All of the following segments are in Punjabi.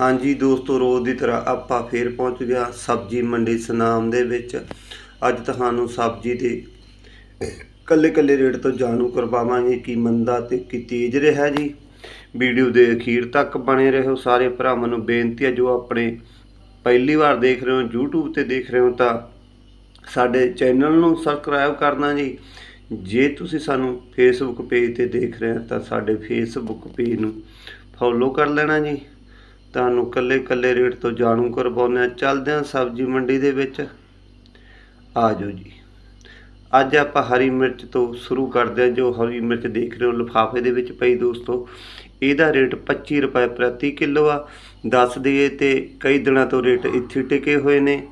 ਹਾਂਜੀ ਦੋਸਤੋ, ਰੋਜ਼ ਦੀ ਤਰ੍ਹਾਂ ਆਪਾਂ ਫੇਰ ਪਹੁੰਚ ਗਿਆ ਸਬਜ਼ੀ ਮੰਡੀ ਸਨਾਮ ਦੇ ਵਿੱਚ। ਅੱਜ ਤੁਹਾਨੂੰ ਸਬਜ਼ੀ ਦੇ ਕੱਲੇ ਕੱਲੇ ਰੇਟ ਤੋਂ ਜਾਣੂ ਕਰਵਾਵਾਂਗੇ ਕੀ ਮੰਦਾ ਤੇ ਕੀ ਤੇਜ਼ ਰਿਹਾ ਜੀ। ਵੀਡੀਓ ਦੇ ਅਖੀਰ ਤੱਕ ਬਣੇ ਰਹੋ। ਸਾਰੇ ਭਰਾਵਾਂ ਨੂੰ ਬੇਨਤੀ ਹੈ, ਜੋ ਆਪਣੇ ਪਹਿਲੀ ਵਾਰ ਦੇਖ ਰਹੇ ਹੋ, YouTube ਤੇ ਦੇਖ ਰਹੇ ਹੋ, ਤਾਂ ਸਾਡੇ ਚੈਨਲ ਨੂੰ ਸਬਸਕ੍ਰਾਈਬ ਕਰਨਾ ਜੀ। ਜੇ ਤੁਸੀਂ ਸਾਨੂੰ Facebook ਪੇਜ ਤੇ ਦੇਖ ਰਹੇ ਹੋ, ਤਾਂ ਸਾਡੇ Facebook ਪੇਜ ਨੂੰ ਫੋਲੋ ਕਰ ਲੈਣਾ ਜੀ। ਤੁਹਾਨੂੰ ਕੱਲੇ ਕੱਲੇ ਰੇਟ ਤੋਂ ਜਾਣੂ ਕਰਵਾਉਂਦੇ ਹਾਂ। ਚੱਲਦੇ ਹਾਂ ਸਬਜ਼ੀ ਮੰਡੀ ਦੇ ਵਿੱਚ। ਆ ਜਾਓ ਜੀ। ਅੱਜ ਆਪਾਂ ਹਰੀ ਮਿਰਚ ਤੋਂ ਸ਼ੁਰੂ ਕਰਦੇ ਹਾਂ। ਜੋ ਹਰੀ ਮਿਰਚ ਦੇਖ ਰਹੇ ਹੋ, ਲਿਫਾਫੇ ਦੇ ਵਿੱਚ ਪਈ ਦੋਸਤੋ। ਇਹਦਾ ਰੇਟ 25 ਰੁਪਏ ਪ੍ਰਤੀ ਕਿਲੋ ਆ। ਦੱਸ ਦਈਏ ਤੇ ਕਈ ਦਿਨਾਂ ਤੋਂ ਰੇਟ ਇੱਥੇ ਟਿਕੇ ਹੋਏ ਨੇ।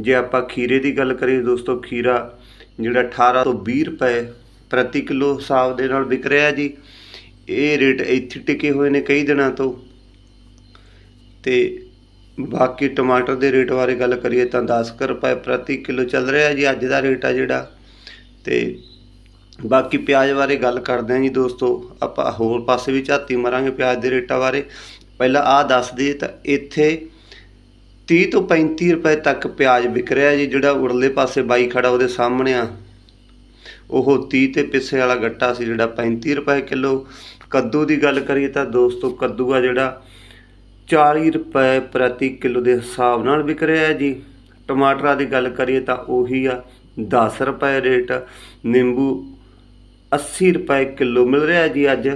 ਜੇ ਆਪਾਂ ਖੀਰੇ ਦੀ ਗੱਲ ਕਰੀਏ ਦੋਸਤੋ, ਖੀਰਾ ਜਿਹੜਾ 18 ਤੋਂ 20 ਰੁਪਏ ਪ੍ਰਤੀ ਕਿਲੋ ਹਿਸਾਬ ਦੇ ਨਾਲ ਵਿਕ ਰਿਹਾ ਜੀ। ਇਹ ਰੇਟ ਇੱਥੇ ਟਿਕੇ ਹੋਏ ਨੇ ਕਈ ਦਿਨਾਂ ਤੋਂ। ਤੇ ਬਾਕੀ ਟਮਾਟਰ ਦੇ ਰੇਟ ਬਾਰੇ ਗੱਲ ਕਰੀਏ ਤਾਂ 10 ਕੁ ਰੁਪਏ ਪ੍ਰਤੀ ਕਿਲੋ ਚੱਲ ਰਿਹਾ ਜੀ, ਅੱਜ ਦਾ ਰੇਟ ਆ ਜਿਹੜਾ। ਤੇ ਬਾਕੀ ਪਿਆਜ਼ ਬਾਰੇ ਗੱਲ ਕਰਦੇ ਹਾਂ ਜੀ ਦੋਸਤੋ, ਆਪਾਂ ਹੋਰ ਪਾਸੇ ਵੀ ਝਾਤੀ ਮਾਰਾਂਗੇ ਪਿਆਜ਼ ਦੇ ਰੇਟਾਂ ਬਾਰੇ। ਪਹਿਲਾਂ ਆਹ ਦੱਸ ਦਈਏ ਤਾਂ ਇੱਥੇ 30 ਤੋਂ 35 ਰੁਪਏ ਤੱਕ ਪਿਆਜ਼ ਵਿਕ ਰਿਹਾ ਜੀ, ਜਿਹੜਾ ਉਰਲੇ ਪਾਸੇ ਬਾਈ ਖੜਾ ਉਹਦੇ ਸਾਹਮਣੇ ਆ। ਉਹ 30 ਤੇ ਪਿੱਛੇ ਵਾਲਾ ਗੱਟਾ ਸੀ ਜਿਹੜਾ 35 ਰੁਪਏ ਕਿਲੋ। ਕੱਦੂ ਦੀ ਗੱਲ ਕਰੀਏ ਤਾਂ ਦੋਸਤੋ, ਕੱਦੂ ਆ ਜਿਹੜਾ 40 ਰੁਪਏ ਪ੍ਰਤੀ ਕਿਲੋ ਦੇ ਹਿਸਾਬ ਨਾਲ ਵਿਕ ਰਿਹਾ ਹੈ ਜੀ। ਟਮਾਟਰਾਂ ਦੀ ਗੱਲ ਕਰੀਏ ਤਾਂ ਉਹੀ ਆ 10 ਰੁਪਏ ਰੇਟ। ਨਿੰਬੂ 80 ਰੁਪਏ ਕਿਲੋ ਮਿਲ ਰਿਹਾ ਜੀ ਅੱਜ।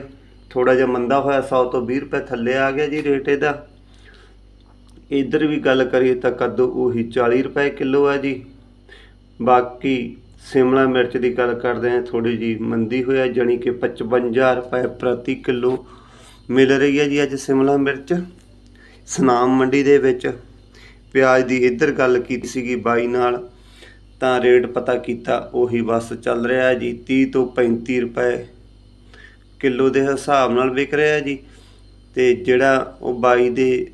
ਥੋੜਾ ਜਿਹਾ ਮੰਦਾ ਹੋਇਆ 100 ਤੋਂ 20 ਰੁਪਏ ਥੱਲੇ ਆ ਗਿਆ ਜੀ ਰੇਟ ਇਹਦਾ। ਇਧਰ ਵੀ ਗੱਲ ਕਰੀਏ ਤਾਂ ਕੱਦੂ ਉਹੀ 40 ਰੁਪਏ ਕਿਲੋ ਆ ਜੀ। ਬਾਕੀ ਸਿਮਲਾ ਮਿਰਚ ਦੀ ਗੱਲ ਕਰਦੇ ਹਾਂ ਥੋੜੀ ਜੀ ਮੰਦੀ ਹੋਇਆ, ਜਾਣੀ ਕਿ 55 ਰੁਪਏ ਪ੍ਰਤੀ ਕਿਲੋ ਮਿਲ ਰਹੀ ਹੈ ਜੀ ਅੱਜ ਸਿਮਲਾ ਮਿਰਚ। ਸਨਾਮ ਮੰਡੀ ਦੇ ਵਿੱਚ ਪਿਆਜ਼ ਦੀ ਇੱਧਰ ਗੱਲ ਕੀਤੀ ਸੀਗੀ ਬਾਈ ਨਾਲ, ਤਾਂ ਰੇਟ ਪਤਾ ਕੀਤਾ, ਉਹੀ ਬਸ ਚੱਲ ਰਿਹਾ ਜੀ 30 ਤੋਂ 35 ਰੁਪਏ ਕਿਲੋ ਦੇ ਹਿਸਾਬ ਨਾਲ ਵਿਕ ਰਿਹਾ ਜੀ। ਤੇ ਜਿਹੜਾ ਉਹ ਬਾਈ ਦੇ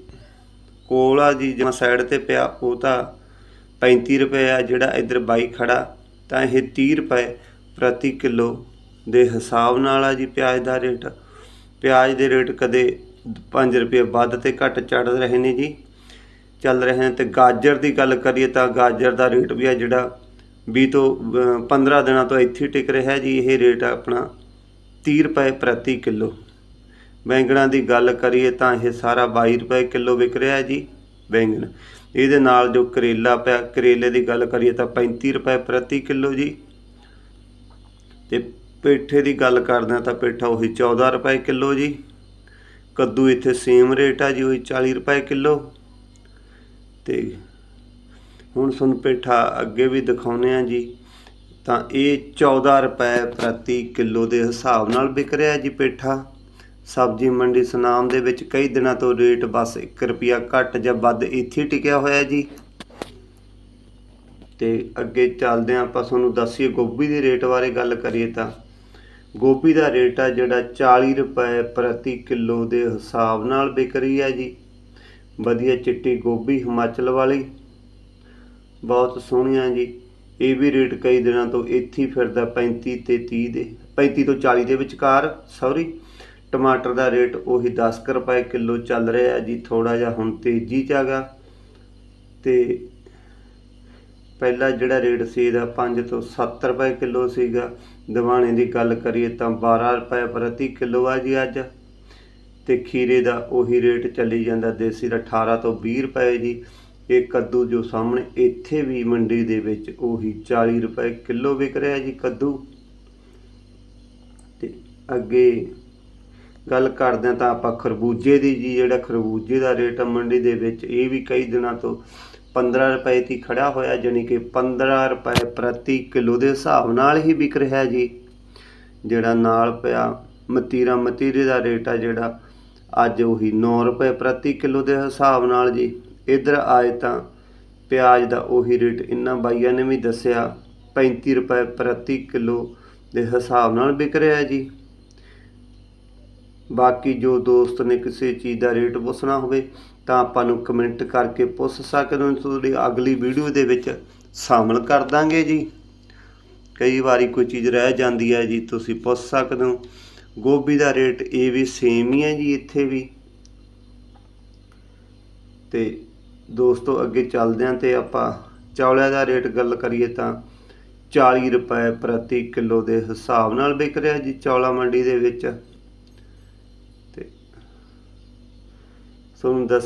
ਕੋਲ ਆ ਜੀ, ਜਿਵੇਂ ਸਾਈਡ ਤੇ ਪਿਆ, ਉਹ ਤਾਂ 35 ਰੁਪਏ ਆ, ਜਿਹੜਾ ਇੱਧਰ ਬਾਈ ਖੜਾ, ਤਾਂ ਇਹ 30 ਰੁਪਏ ਪ੍ਰਤੀ ਕਿਲੋ ਦੇ ਹਿਸਾਬ ਨਾਲ ਆ ਜੀ ਪਿਆਜ਼ ਦਾ ਰੇਟ। ਪਿਆਜ਼ ਦੇ ਰੇਟ ਕਦੇ 5 ਰੁਪਏ ਵੱਧ ਤੇ ਘੱਟ ਚੜ ਰਹੇ ਨੇ ਜੀ। ਚੱਲ ਰਹੇ ਨੇ ਤੇ ਗਾਜਰ ਦੀ ਗੱਲ ਕਰੀਏ ਤਾਂ ਗਾਜਰ ਦਾ ਰੇਟ ਵੀ ਆ ਜਿਹੜਾ 20 ਤੋਂ ਅਹ, 15 ਦਿਨਾਂ ਤੋਂ ਇੱਥੇ ਟਿਕ ਰਿਹਾ ਜੀ। ਇਹ ਰੇਟ ਆਪਣਾ 30 ਰੁਪਏ ਪ੍ਰਤੀ ਕਿਲੋ। ਬੈਂਗਣਾ ਦੀ ਗੱਲ ਕਰੀਏ ਤਾਂ ਇਹ ਸਾਰਾ 22 ਰੁਪਏ ਕਿਲੋ ਵਿਕ ਰਿਹਾ ਜੀ ਬੈਂਗਣ। ਇਹਦੇ ਨਾਲ ਜੋ ਕਰੇਲਾ ਪਿਆ ਕਰੇਲੇ ਦੀ ਗੱਲ ਕਰੀਏ ਤਾਂ 35 ਰੁਪਏ ਪ੍ਰਤੀ ਕਿਲੋ ਜੀ। ਤੇ ਪੇਠੇ ਦੀ ਗੱਲ ਕਰਦੇ ਹਾਂ ਤਾਂ ਪੇਠਾ ਉਹੀ 14 ਰੁਪਏ ਕਿਲੋ ਜੀ। ਕੱਦੂ ਇੱਥੇ ਸੇਮ ਰੇਟ ਆ ਜੀ, ਉਹੀ 40 ਰੁਪਏ ਕਿਲੋ। ਤੇ ਹੁਣ ਤੁਹਾਨੂੰ ਪੇਠਾ ਅੱਗੇ ਵੀ ਦਿਖਾਉਨੇ ਆ ਜੀ। ਤਾਂ ਇਹ 14 ਰੁਪਏ ਪ੍ਰਤੀ ਕਿਲੋ ਦੇ ਹਿਸਾਬ ਨਾਲ ਵਿਕ ਰਿਹਾ ਜੀ ਪੇਠਾ। ਸਬਜ਼ੀ ਮੰਡੀ ਸਨਾਮ ਦੇ ਵਿੱਚ ਕਈ ਦਿਨਾਂ ਤੋਂ ਰੇਟ ਬਸ 1 ਰੁਪਿਆ ਘੱਟ ਜਾਂ ਵੱਧ ਇੱਥੇ ਟਿਕਿਆ ਹੋਇਆ ਜੀ। ਤੇ ਅੱਗੇ ਚੱਲਦੇ ਹਾਂ ਆਪਾਂ ਤੁਹਾਨੂੰ ਦੱਸੀਏ ਗੋਭੀ ਦੇ ਰੇਟ ਬਾਰੇ ਗੱਲ ਕਰੀਏ ਤਾਂ। ਗੋਭੀ ਦਾ ਰੇਟ ਆ ਜਿਹੜਾ 40 ਰੁਪਏ ਪ੍ਰਤੀ ਕਿਲੋ ਦੇ ਹਿਸਾਬ ਨਾਲ ਵਿਕ ਰਹੀ ਹੈ ਜੀ। ਵਧੀਆ ਚਿੱਟੀ ਗੋਭੀ ਹਿਮਾਚਲ ਵਾਲੀ। ਬਹੁਤ ਸੋਹਣੀਆਂ ਜੀ। ਇਹ ਵੀ ਰੇਟ ਕਈ ਦਿਨਾਂ ਤੋਂ ਇੱਥੇ ਫਿਰਦਾ 35 ਤੇ 30 ਦੇ 35 ਤੋਂ 40 ਦੇ ਵਿਚਕਾਰ ਸੌਰੀ ਟਮਾਟਰ ਦਾ ਰੇਟ ਉਹੀ 10 ਕੁ ਰੁਪਏ ਕਿਲੋ ਚੱਲ ਰਿਹਾ ਜੀ ਥੋੜਾ ਜਿਹਾ ਹੁਣ ਤੇਜ਼ੀ ਚ ਹੈਗਾ। ਤੇ ਪਹਿਲਾ ਜਿਹੜਾ ਰੇਟ ਸੀ ਇਹਦਾ 5 ਤੋਂ 7 ਰੁਪਏ ਕਿਲੋ ਸੀਗਾ ਦਿਵਾਣੇ ਦੀ ਗੱਲ ਕਰੀਏ ਤਾਂ 12 ਰੁਪਏ ਪ੍ਰਤੀ ਕਿਲੋ ਆ ਜੀ ਅੱਜ। ਤੇ ਖੀਰੇ ਦਾ ਉਹੀ ਰੇਟ ਚੱਲੀ ਜਾਂਦਾ, ਦੇਸੀ ਦਾ 18 ਤੋਂ 20 ਰੁਪਏ ਜੀ। ਇਹ ਕੱਦੂ ਜੋ ਸਾਹਮਣੇ ਇੱਥੇ ਵੀ ਮੰਡੀ ਦੇ ਵਿੱਚ ਉਹੀ 40 ਰੁਪਏ ਕਿਲੋ ਵਿਕ ਰਿਹਾ ਜੀ ਕੱਦੂ। ਤੇ ਅੱਗੇ ਗੱਲ ਕਰਦੇ ਤਾਂ ਆਪਾਂ ਖਰਬੂਜੇ ਦੀ ਜੀ, ਜਿਹੜਾ ਖਰਬੂਜੇ ਦਾ ਰੇਟ ਆ ਮੰਡੀ ਦੇ ਵਿੱਚ, ਇਹ ਵੀ ਕਈ ਦਿਨਾਂ ਤੋਂ 15 ਰੁਪਏ ਤੇ ਖੜਾ ਹੋਇਆ, ਜਾਣੀ ਕਿ 15 ਰੁਪਏ ਪ੍ਰਤੀ ਕਿਲੋ ਦੇ ਹਿਸਾਬ ਨਾਲ ਹੀ ਵਿਕ ਰਿਹਾ ਜੀ। ਜਿਹੜਾ ਨਾਲ ਪਿਆ, ਮਤੀਰਾ ਮਤੀਰੇ ਦਾ ਰੇਟ ਆ ਜਿਹੜਾ, ਅੱਜ ਉਹੀ 9 ਰੁਪਏ ਪ੍ਰਤੀ ਕਿਲੋ ਦੇ ਹਿਸਾਬ ਨਾਲ ਜੀ। ਇਧਰ ਆਏ ਤਾਂ ਪਿਆਜ਼ ਦਾ ਉਹੀ ਰੇਟ ਇੰਨਾ ਬਾਈਆਂ ਨੇ ਵੀ ਦੱਸਿਆ 35 ਰੁਪਏ ਪ੍ਰਤੀ ਕਿਲੋ ਦੇ ਹਿਸਾਬ ਨਾਲ ਵਿਕ ਰਿਹਾ ਜੀ। ਬਾਕੀ ਜੋ ਦੋਸਤ ਨੇ ਕਿਸੇ ਚੀਜ਼ ਦਾ ਰੇਟ ਪੁੱਛਣਾ ਹੋਵੇ, ਤਾਂ ਆਪਾਂ ਨੂੰ ਕਮੈਂਟ ਕਰਕੇ ਪੁੱਛ ਸਕਦੇ ਹੋ। ਤੁਹਾਡੀ ਅਗਲੀ ਵੀਡੀਓ ਦੇ ਵਿੱਚ ਸ਼ਾਮਲ ਕਰ ਦਾਂਗੇ ਜੀ। ਕਈ ਵਾਰੀ ਕੋਈ ਚੀਜ਼ ਰਹਿ ਜਾਂਦੀ ਹੈ ਜੀ, ਤੁਸੀਂ ਪੁੱਛ ਸਕਦੇ ਹੋ। ਗੋਭੀ ਦਾ ਰੇਟ ਇਹ ਵੀ ਸੇਮ ਹੀ ਹੈ ਜੀ ਇੱਥੇ ਵੀ। ਤੇ ਦੋਸਤੋ, ਅੱਗੇ ਚੱਲਦੇ ਹਾਂ ਤੇ ਆਪਾਂ ਚੌਲਿਆਂ ਦਾ ਰੇਟ ਗੱਲ ਕਰੀਏ ਤਾਂ 40 ਰੁਪਏ ਪ੍ਰਤੀ ਕਿਲੋ ਦੇ ਹਿਸਾਬ ਨਾਲ ਵਿਕ ਰਿਹਾ ਜੀ ਚੌਲਾ ਮੰਡੀ ਦੇ ਵਿੱਚ। ਤੇ ਤੁਹਾਨੂੰ ਦੱਸ